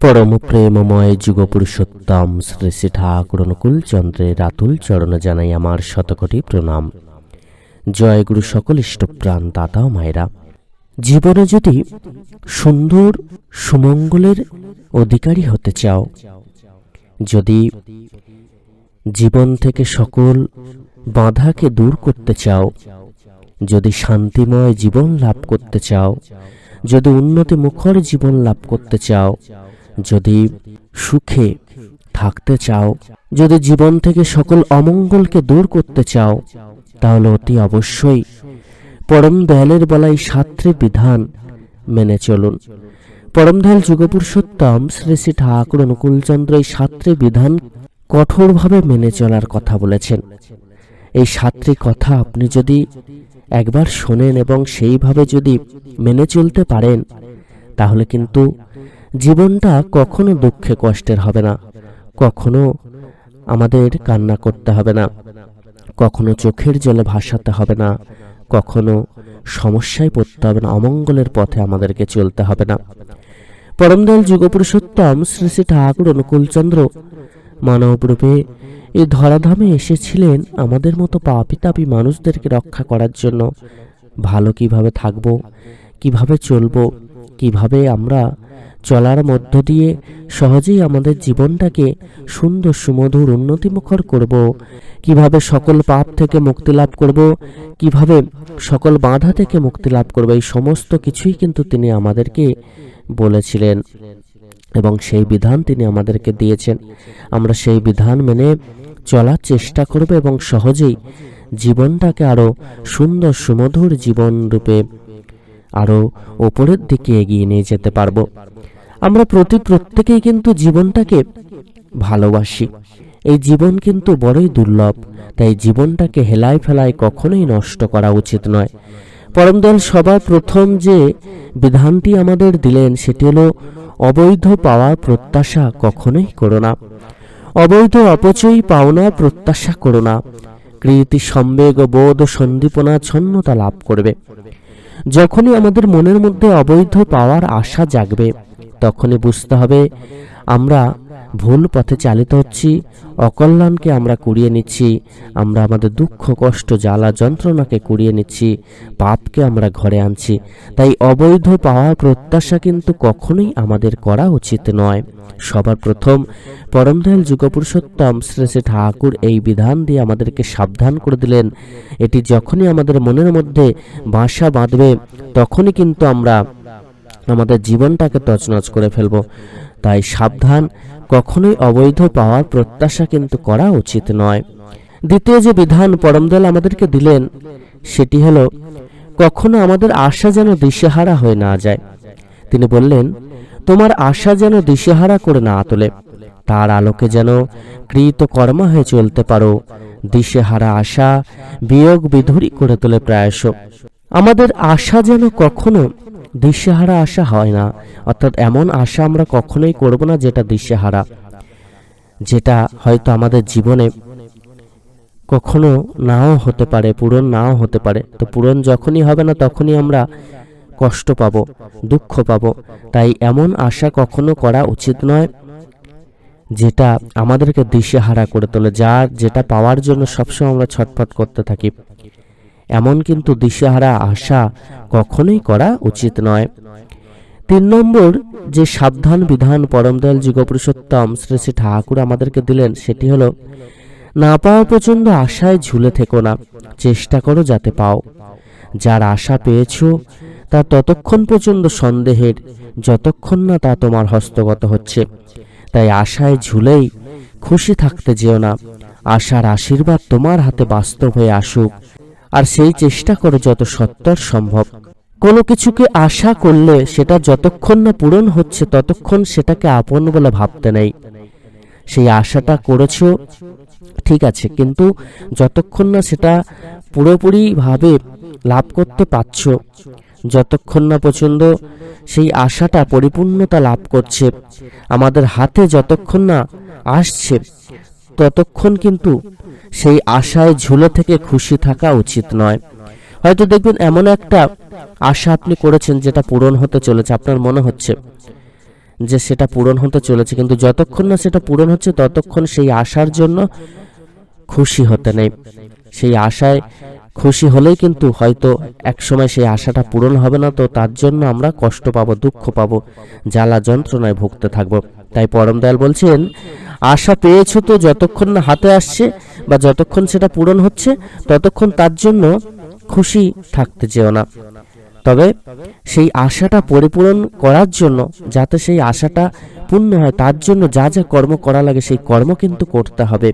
পরম প্রেমময় যুগ পুরুষোত্তম শ্রী শ্রী ঠাকুর অনুকূল চন্দ্রের রাতুল চরণ জানাই আমার শতকোটি প্রণাম। জয় গুরু সকল ইষ্টপ্রাণ দাতা মায়েরা। জীবনে যদি সুন্দর, সুমঙ্গলের অধিকারী হতে চাও, যদি জীবন থেকে সকল বাধাকে দূর করতে চাও, যদি শান্তিময় জীবন লাভ করতে চাও, যদি উন্নতি মুখর জীবন লাভ করতে চাও যদি সুখে থাকতে চাও, যদি জীবন থেকে সকল অমঙ্গলকে দূর করতে চাও, তাহলে অতি অবশ্যই পরম দয়ালের বলাই সাত্রে বিধান মেনে চলুন। পরম দয়াল যুগপুরুষোত্তম শ্রী শ্রী ঠাকুর অনুকূলচন্দ্র এই সাত্রে বিধান কঠোরভাবে মেনে চলার কথা বলেছেন। এই সাতটি কথা আপনি যদি একবার শোনেন এবং সেইভাবে যদি মেনে চলতে পারেন, তাহলে কিন্তু জীবনটা কখনো দুঃখে কষ্টের হবে না। কখনো আমাদের কান্না করতে হবে না। কখনো চোখের জলে ভাসাতে হবে না। কখনো সমস্যায় পড়তে হবে না। অমঙ্গলের পথে আমাদেরকে চলতে হবে না। পরমদয়াল যুগপুরুষোত্তম শ্রী শ্রী ঠাকুর অনুকূলচন্দ্র মানবরূপে এই ধরাধামে এসেছিলেন আমাদের মতো পাপিতাপি মানুষদেরকে রক্ষা করার জন্য। ভালো কীভাবে থাকব? কীভাবে চলব? কীভাবে আমরা চলার মধ্য দিয়ে সহজেই আমাদের জীবনটাকে সুন্দর, সুমধুর, উন্নতিমুখর করব। কীভাবে সকল পাপ থেকে মুক্তি লাভ করব? কীভাবে সকল বাধা থেকে মুক্তি লাভ করব? এই সমস্ত কিছুই কিন্তু তিনি আমাদেরকে বলেছিলেন এবং সেই বিধান তিনি আমাদেরকে দিয়েছেন। আমরা সেই বিধান মেনে চলার চেষ্টা করব এবং সহজেই জীবনটাকে আরও সুন্দর, সুমধুর জীবন রূপে আরও ওপরের দিকে এগিয়ে নিয়ে যেতে পারব। আমরা প্রতি প্রত্যেকেই কিন্তু জীবনটাকে ভালোবাসি। এই জীবন কিন্তু বড়ই দুর্লভ, তাই জীবনটাকে হেলায় ফেলায় কখনোই নষ্ট করা উচিত নয়। পরমদল সবার প্রথম যে বিধানটি আমাদের দিলেন, সেটি হলো, অবৈধ পাওয়ার প্রত্যাশা কখনোই করো না। অবৈধ অপচয়ী পাওনা প্রত্যাশা করো না। কৃতি সম্বেগ বোধ সন্দীপনা ছন্নতা লাভ করবে। যখনই আমাদের মনের মধ্যে অবৈধ পাওয়ার আশা জাগবে তখনই বুঝতে হবে আমরা ভুল পথে চালিত হচ্ছি, অকল্যাণকে আমরা কুড়িয়ে নিচ্ছি, আমরা আমাদের দুঃখ, কষ্ট, জ্বালা, যন্ত্রণাকে কুড়িয়ে নিচ্ছি, পাপকে আমরা ঘরে আনছি। তাই অবৈধ পাওয়ার প্রত্যাশা কিন্তু কখনোই আমাদের করা উচিত নয়। সবার প্রথম পরমদয়াল যুগপুরুষোত্তম শ্রী শ্রী ঠাকুর এই বিধান দিয়ে আমাদেরকে সাবধান করে দিলেন। এটি যখনই আমাদের মনের মধ্যে বাসা বাঁধবে, তখনই কিন্তু আমরা আমাদের জীবনটাকে তছনছ করে ফেলব। তাই সাবধান কখনোই অবৈধ পাওয়ার প্রত্যাশা কিন্তু করা উচিত নয়। দ্বিতীয় যে বিধান পরমদল আমাদেরকে দিলেন, সেটি হলো, কখনো আমাদের আশা যেন দিশেহারা হয়ে না যায়। তিনি বললেন, তোমার আশা যেন দিশেহারা করে না তোলে, তার আলোকে যেন কৃত কর্মা হয়ে চলতে পারো। দিশেহারা আশা বিয়োগ বিধুরী করে তোলে প্রায়শ। আমাদের আশা যেন কখনো দিশেহারা আশা হয় না, অর্থাৎ এমন আশা আমরা কখনোই করব না যেটা দিশেহারা যেটা হয়তো আমাদের জীবনে কখনো নাও হতে পারে, পূরণ নাও হতে পারে। তো পূরণ যখনই হবে না তখনই আমরা কষ্ট পাব, দুঃখ পাব। তাই এমন আশা কখনো করা উচিত নয় যেটা আমাদেরকে দিশেহারা করে তোলে, যার, যেটা পাওয়ার জন্য সবসময় আমরা ছটফট করতে থাকি। এমন কিন্তু দিশেহারা আশা কখনোই করা উচিত নয়। তিন নম্বর, যে সাবধান বিধান পরমদয়াল যুগপুরুষোত্তম শ্রী শ্রী ঠাকুর আমাদেরকে দিলেন, সেটি হলো, না পাওয়া প্রচণ্ড আশায় ঝুলে থেকো না, চেষ্টা করো যাতে পাও। যার আশা পেয়েছ তা ততক্ষণ পর্যন্ত সন্দেহের, যতক্ষণ না তা তোমার হস্তগত হচ্ছে। তাই আশায় ঝুলেই খুশি থাকতে যেও না। আশার আশীর্বাদ তোমার হাতে বাস্তব হয়ে আসুক। আর সেই চেষ্টা করো যত সত্তর সম্ভব। কোনো কিছুকে আশা করলে সেটা যতক্ষণ না পূরণ হচ্ছে, ততক্ষণ সেটাকে আপন বলে ভাবতে নেই। সেই আশাটা করেছ, ঠিক আছে, কিন্তু যতক্ষণ না সেটা পুরোপুরিভাবে লাভ করতে পারছ, যতক্ষণ না পছন্দ সেই আশাটা পরিপূর্ণতা লাভ করছে, আমাদের হাতে যতক্ষণ না আসছে, ততক্ষণ কিন্তু সেই আশায় ঝুলে থেকে খুশি থাকা উচিত নয়। হয়তো দেখবেন এমন একটা আশা আপনি করেছেন যেটা পূরণ হতে চলেছে। আপনার মনে হচ্ছে যে সেটা পূরণ হতে চলেছে, কিন্তু যতক্ষণ না সেটা পূরণ হচ্ছে, ততক্ষণ সেই আশার জন্য খুশি হতে নেই। সেই আশায় খুশি হলেই কিন্তু হয়তো একসময় সেই আশাটা পূরণ হবে না, তো তার জন্য আমরা কষ্ট পাবো, দুঃখ পাবো, জ্বালা যন্ত্রণায় ভুগতে থাকব। তাই পরম দয়াল বলছেন আশা পেয়েছ তো যতক্ষণ না হাতে আসছে বা যতক্ষণ সেটা পূরণ হচ্ছে, ততক্ষণ তার জন্য খুশি থাকতে চেও না। তবে সেই আশাটা পরিপূরণ করার জন্য, যাতে সেই আশাটা পূর্ণ হয়, তার জন্য যা যা কর্ম করা লাগে, সেই কর্ম কিন্তু করতে হবে।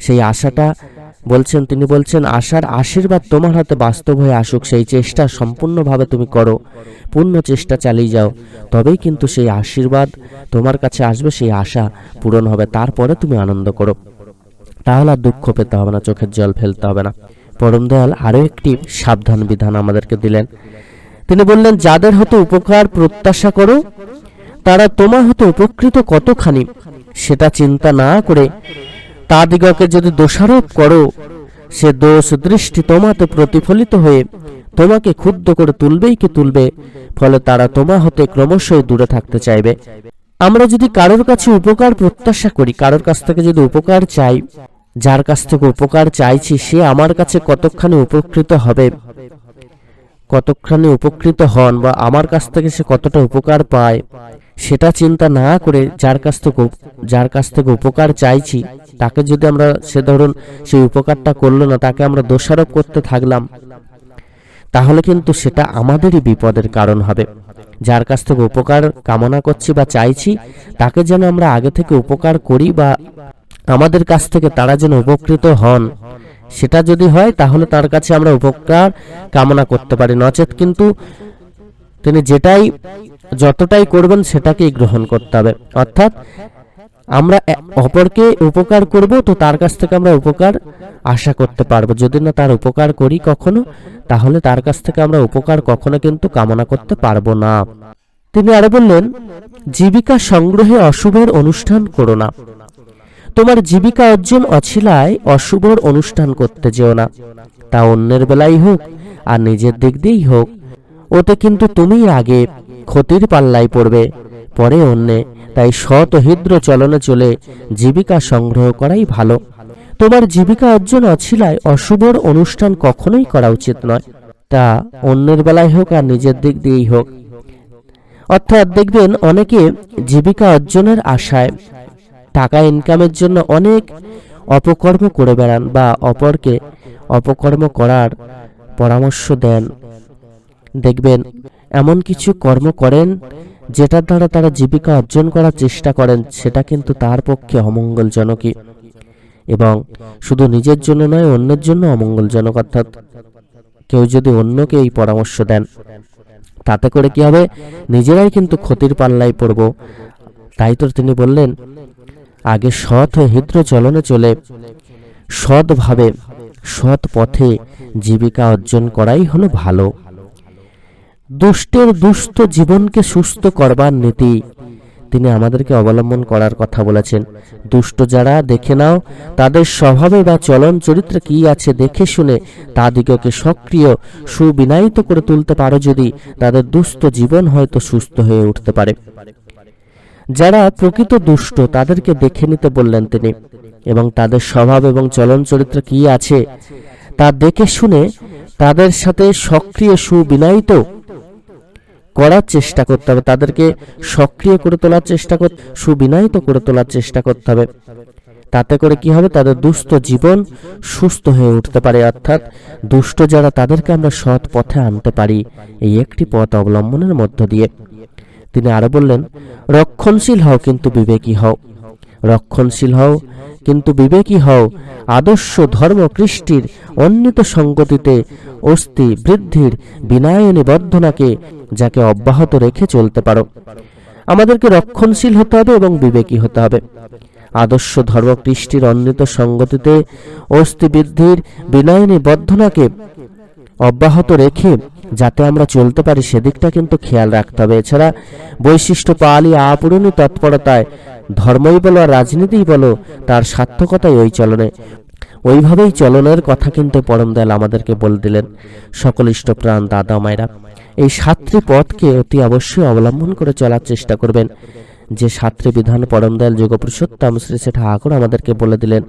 সেই আশাটা বলছেন, তিনি বলছেন, আশার আশীর্বাদ তোমার হাতে বাস্তব হয়ে আসুক, সেই চেষ্টা সম্পূর্ণভাবে তুমি করো, পূর্ণ চেষ্টা চালিয়ে যাও। তবেই কিন্তু সেই আশীর্বাদ তোমার কাছে আসবে, সেই আশা পূরণ হবে, তারপরে তুমি আনন্দ করো। তাহলে আর দুঃখ পেতে হবে না, চোখের জল ফেলতে হবে না। পরম দয়াল আরও একটি সাবধান বিধান আমাদেরকে দিলেন। তিনি বললেন, যাদের হতে উপকার প্রত্যাশা করো, তারা তোমার হতে উপকৃত কতখানি, সেটা চিন্তা না করে তাদিগকে যদি দোষারোপ করো, সে দোষ দৃষ্টি তোমাতে প্রতিফলিত হয়ে তোমাকে ক্ষুব্ধ করে তুলবেই কি তুলবে, ফলে তারা তোমা হতে ক্রমশই দূরে থাকতে চাইবে। আমরা যদি কারোর কাছে উপকার প্রত্যাশা করি, কারোর কাছ থেকে যদি উপকার চাই, যার কাছ থেকে উপকার চাইছি, সে আমার কাছে কতখানি উপকৃত হবে? কতখানি উপকৃত হন বা আমার কাছ থেকে সে কতটা উপকার পায়, সেটা চিন্তা না করে যার কাছ থেকে যার কাছ থেকে উপকার চাইছি, তাকে যদি আমরা সে ধরুন সেই উপকারটা করল না, তাকে আমরা দোষারোপ করতে থাকলাম, তাহলে কিন্তু সেটা আমাদেরই বিপদের কারণ হবে। যার কাছ থেকে উপকার কামনা করছি বা চাইছি, তাকে যেন আমরা আগে থেকে উপকার করি বা আমাদের কাছ থেকে তারা যেন উপকৃত হন। সেটা যদি হয়, তাহলে তার কাছে আমরা উপকার কামনা করতে পারি, নচেত কিন্তু তিনি যেটাই, যতটাই করবেন সেটাকেই গ্রহণ করতে হবে। অর্থাৎ আমরা অপরকে উপকার করব, তো তার কাছ থেকে আমরা উপকার আশা করতে পারব। যদি না তার উপকার করি কখনো, তাহলে তার কাছ থেকে আমরা উপকার কখনো কিন্তু কামনা করতে পারব না। তিনি আরও বললেন, জীবিকা সংগ্রহে অশুভের অনুষ্ঠান করো না। তোমার জীবিকা অর্জন অছিলায় অশুভর অনুষ্ঠান করতে যেও না। তা অন্যের বেলাই হোক, আর নিজের দিক দিয়েই হোক, ওতে কিন্তু তুমিই আগে ক্ষতির পাল্লায় পড়বে। পরে অন্যে, তাই সৎ চলনে চলে জীবিকা সংগ্রহ করাই ভালো। তোমার জীবিকা অর্জন অছিলায় অশুভর অনুষ্ঠান কখনোই করা উচিত নয়। তা অন্যের বেলায় হোক, আর নিজের দিক দিয়েই হোক। অর্থাৎ দেখবেন, অনেকে জীবিকা অর্জনের আশায় টাকা ইনকামের জন্য অনেক অপকর্ম করে বেড়ান বা অপরকে অপকর্ম করার পরামর্শ দেন। দেখবেন, এমন কিছু কর্ম করেন যেটার দ্বারা তারা জীবিকা অর্জন করার চেষ্টা করেন, সেটা কিন্তু তার পক্ষে অমঙ্গলজনকই। এবং শুধু নিজের জন্য নয়, অন্যের জন্য অমঙ্গলজনক, অর্থাৎ কেউ যদি অন্যকে এই পরামর্শ দেন, তাতে করে কি হবে? নিজেরাই কিন্তু ক্ষতির পাল্লায় পড়ব। তাই তো তিনি বললেন আগে সৎ হৃদ্র চলনে চলে। সৎভাবে, সৎ পথে জীবিকা অর্জন করাই হলো ভালো। দুষ্টের দুষ্ট জীবনকে সুস্থ করবার নীতি তিনি আমাদেরকে অবলম্বন করার কথা বলেছেন। দুষ্ট যারা, দেখে নাও, তাদের স্বভাবে বা চলন চরিত্রে কি আছে দেখে শুনে তাদিগকে সক্রিয়, সুবিনায়িত করে তুলতে পারো যদি তাদের দুস্থ জীবন হয়তো সুস্থ হয়ে উঠতে পারে। যারা প্রকৃত দুষ্ট তাদেরকে দেখে নিতে বললেন তিনি। এবং তাদের স্বভাব এবং চলন চরিত্র কি আছে, তা দেখে শুনে তাদের সাথে সক্রিয় সুবিনায়িত করার চেষ্টা করতে হবে। তাদেরকে সক্রিয় করে তোলার চেষ্টা করতে সুবিনায়িত করে তোলার চেষ্টা করতে হবে। তাতে করে কি হবে? তাদের দুস্থ জীবন সুস্থ হয়ে উঠতে পারে। অর্থাৎ দুষ্ট যারা তাদেরকে আমরা সৎ পথে আনতে পারি, এই একটি পথ অবলম্বনের মধ্য দিয়ে। তিনি আরও বললেন, রক্ষণশীল হও কিন্তু বিবেকী হও। রক্ষণশীল হও কিন্তু বিবেকী হও। আদর্শ ধর্ম কৃষ্টির অন্যত সঙ্গতিতে অস্থি বৃদ্ধির বিনায়নী বর্ধনাকে যাকে অব্যাহত রেখে চলতে পারো। আমাদেরকে রক্ষণশীল হতে হবে এবং বিবেকী হতে হবে। আদর্শ ধর্ম কৃষ্টির অন্যত সঙ্গতিতে অস্থি বৃদ্ধির বিনয়নী বর্ধনাকে অব্যাহত রেখে যাতে আমরা চলতে পারি সেদিকটা কিন্তু খেয়াল রাখতে হবে। এছাড়া বৈশিষ্ট্য পালি আপূরণী তৎপরতায় ধর্মই বলো আর রাজনীতিই বলো, তার সার্থকতাই ওই চলনে। ওইভাবেই চলনের কথা কিন্তু পরম দয়াল আমাদেরকে বলে দিলেন। সকল ইষ্টপ্রাণ দাদা মায়েরা, এই সাতটি পথকে অতি অবশ্যই অবলম্বন করে চলার চেষ্টা করবেন। যে সাতটি বিধান পরম দয়াল যোগ পুরুষোত্তম শ্রী শ্রী ঠাকুর আমাদেরকে বলে দিলেন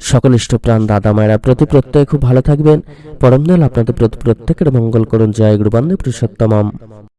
সকল ইষ্টপ্রাণ দাদা মায়েরা, প্রতি প্রত্যয় খুব ভালো থাকবেন। পরম দয়াল আপনাদের প্রতি প্রত্যেকের মঙ্গল করুন। জয় গুরুবান্ধব পুরুষোত্তমাম। পুরুষোত্তম